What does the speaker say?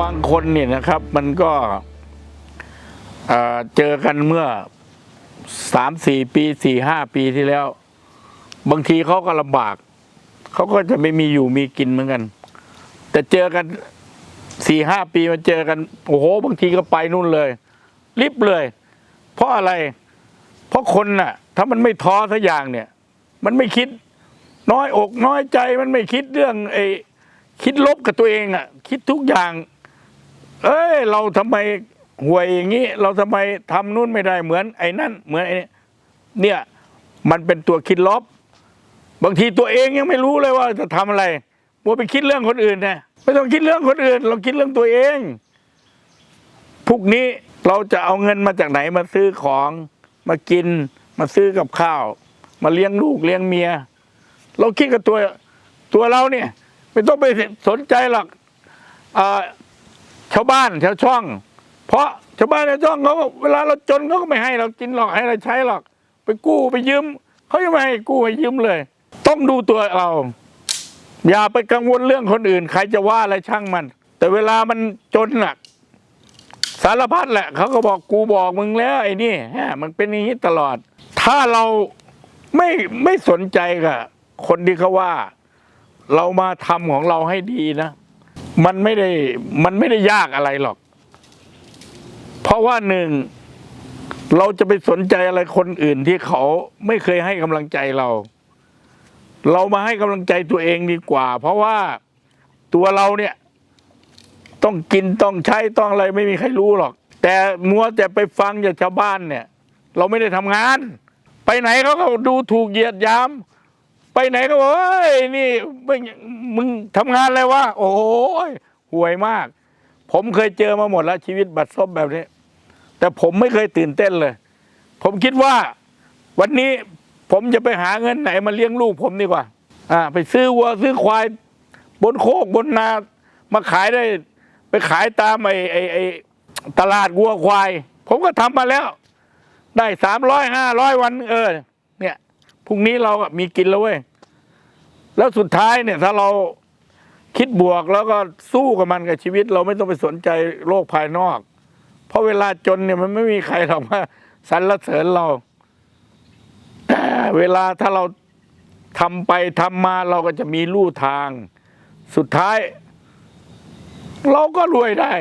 บางคนเนี่ยนะครับมันก็เอ่อเจอกันเมื่อสามสี่ปีสี่ห้าปีที่แล้ว บางทีเขาก็ลำบากเขาก็จะไม่มีอยู่มีกินเหมือนกัน แต่เจอกันสี่ห้าปีมาเจอกัน โอ้โห บางทีก็ไปนู่นเลยรีบเลย เพราะอะไร เพราะคนน่ะ ถ้ามันไม่ท้อสักอย่างเนี่ย มันไม่คิด น้อยอกน้อยใจมันไม่คิดเรื่องไอ้คิดลบกับตัวเองอะ คิดทุกอย่าง เอ้ย เราทำไมห่วยอย่างนี้ เราทำไมทำนู่นไม่ได้เหมือน ไอ้นั่น เหมือนไอ้นี่เนี่ย มันเป็นตัวคิดลบบางทีตัวเองยังไม่รู้เลยว่าจะทำอะไรมัวไปคิดเรื่องคนอื่นนะไม่ต้องคิดเรื่องคนอื่น เราคิดเรื่องตัวเองพรุ่งนี้ เราจะเอาเงินมาจากไหนมาซื้อของมากิน มาซื้อกับข้าว มาเลี้ยงลูกเลี้ยงเมีย เราคิดกับตัวตัวเราเนี่ย ไม่ต้องไปสนใจหรอกอชาวบ้านชาวช่อง เพราะชาวบ้านชาวช่องเขาเวลาเราจนเขาก็ไม่ให้เรากินหรอกให้เราใช้หรอก ไปกู้ไปยืมเขาจะไม่ให้กู้ให้ยืมเลย ต้องดูตัวเรา อย่าไปกังวลเรื่องคนอื่น ใครจะว่าอะไรช่างมัน แต่เวลามันจนหนัก สารพัดแหละเขาก็บอกกูบอกมึงแล้วไอ้นี่ฮะมันเป็นอย่างนี้ตลอด ถ้าเราไม่ไม่สนใจกับคนที่เขาว่า เรามาทำของเราให้ดีนะ มันไม่ได้มันไม่ได้ยากอะไรหรอก เพราะว่าหนึ่งเราจะไปสนใจอะไรคนอื่นที่เขาไม่เคยให้กำลังใจเรา เรามาให้กำลังใจตัวเองดีกว่า เพราะว่าตัวเราเนี่ย ต้องกินต้องใช้ต้องอะไรไม่มีใครรู้หรอก แต่มัวแต่ไปฟังจากชาวบ้านเนี่ย เราไม่ได้ทำงาน ไปไหนเขาก็ดูถูกเหยียดยาม ไปไหนก็บอกเอ้ยนี่มึงมึงทำงานอะไรวะโอ้โหห่วยมาก ผมเคยเจอมาหมดแล้วชีวิตบัดซบแบบนี้ แต่ผมไม่เคยตื่นเต้นเลย ผมคิดว่าวันนี้ผมจะไปหาเงินไหนมาเลี้ยงลูกผมดีกว่า อ่า ไปซื้อวัวซื้อควาย บนโคกบนนามาขายได้ ไปขายตามไอ้ไอ้ไอ้ตลาดวัวควาย ผมก็ทำมาแล้ว ได้สามร้อยห้าร้อยวัน เออ เนี่ยพรุ่งนี้เราก็มีกินแล้วเว้ยแล้วสุดท้ายเนี่ย ถ้าเราคิดบวกแล้วก็สู้กับมันกับชีวิต เราไม่ต้องไปสนใจโลกภายนอก เพราะเวลาจนเนี่ยมันไม่มีใครหรอกมาสรรเสริญเรา แต่เวลาถ้าเราทำไปทำมาเราก็จะมีลู่ทาง สุดท้าย เราก็รวยได้